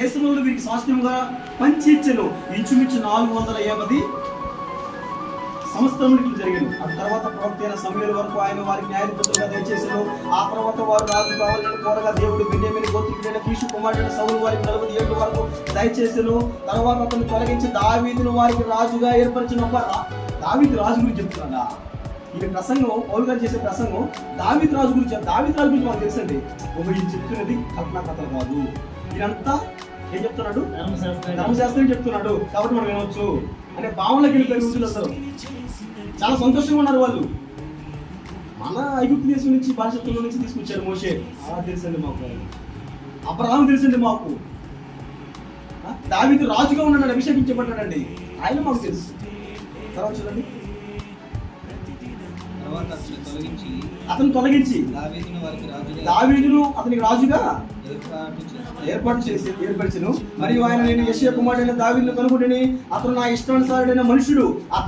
దేశంలో వీరికి స్వాస్థ్యముగా పంచీర్చలు ఇంచుమించు నాలుగు వందల యాభై సంవత్సరములు జరిగింది ఆ తర్వాత ప్రవక్త అయిన సమయాల వరకు ఆయన వారికి న్యాయపుత్రులుగా దయచేసాను. ఆ తర్వాత వారు రాజు కావాలని కోరగా దేవుడు బిడ్డమైన గోత్రుడైన కీషు కుమారుడైన సౌలు వారికి నలభై ఏడు వరకు దయచేసాను. తర్వాత అతను తొలగించి దావీదును వారికి రాజుగా ఏర్పరిచిన ఒక దావీదు రాజు గురించి చెప్తున్నాడా? ఈ ప్రసంగం పౌరు గారు చేసే ప్రసంగం దావీదు రాజు గురించి దావీదు రాజు గురించి మనకు తెలుసండి. ఒక చెప్తున్నది కల్పనా కథలు కాదు. ఇదంతా ఏం చెప్తున్నాడు? ధర్మశాస్త్రం. చెప్తున్నాడు. కాబట్టి మనం వినవచ్చు అనే భావనకి వెళ్ళిపోయి రోజులు అసలు. చాలా సంతోషంగా ఉన్నారు వాళ్ళు. మన ఐగుప్తు దేశం నుంచి బానిసత్వంలో నుంచి తీసుకొచ్చారు మోషే. అలా తెలుసండి మాకు. అబ్రహాం తెలుసండి మాకు. దావీదు రాజుగా ఉన్నాడు అభిషేకించబడ్డాడండి. ఆయన మాకు తెలుసు. తర్వాత చూడండి. అతను తొలగించి దావీదును అతనికి రాజుగా ఏర్పాటు చేసి ఏర్పాటు ఏర్పరిచను. మరియు ఆయన నేను యశ్య కుమారుడైన దావిని కనుగొని అతను నా ఇష్టానుసారుడైన మనుషుడు. అతను